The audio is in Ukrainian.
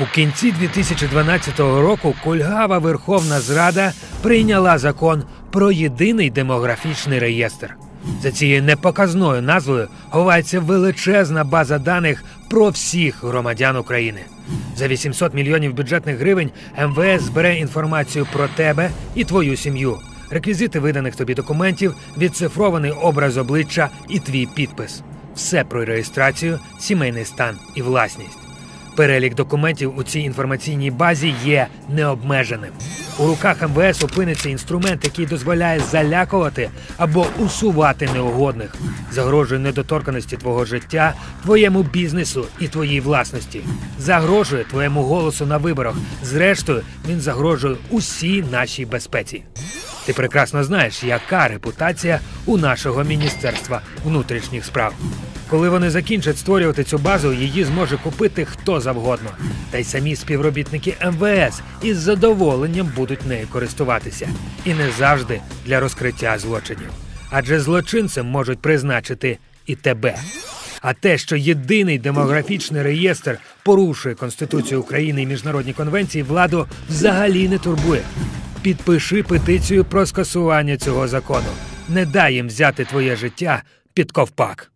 У кінці 2012 року кульгава Верховна Зрада прийняла закон про єдиний демографічний реєстр. За цією непоказною назвою ховається величезна база даних про всіх громадян України. За 800 мільйонів бюджетних гривень МВС збере інформацію про тебе і твою сім'ю, реквізити виданих тобі документів, відцифрований образ обличчя і твій підпис. Все про реєстрацію, сімейний стан і власність. Перелік документів у цій інформаційній базі є необмеженим. У руках МВС опиниться інструмент, який дозволяє залякувати або усувати неугодних, загрожує недоторканості твого життя, твоєму бізнесу і твоїй власності, загрожує твоєму голосу на виборах. Зрештою, він загрожує усій нашій безпеці. Ти прекрасно знаєш, яка репутація у нашого міністерства внутрішніх справ. Коли вони закінчать створювати цю базу, її зможе купити хто завгодно. Та й самі співробітники МВС із задоволенням будуть нею користуватися. І не завжди для розкриття злочинів. Адже злочинцем можуть призначити і тебе. А те, що єдиний демографічний реєстр порушує Конституцію України і міжнародні конвенції, владу взагалі не турбує. Підпиши петицію про скасування цього закону. Не дай їм взяти твоє життя під ковпак.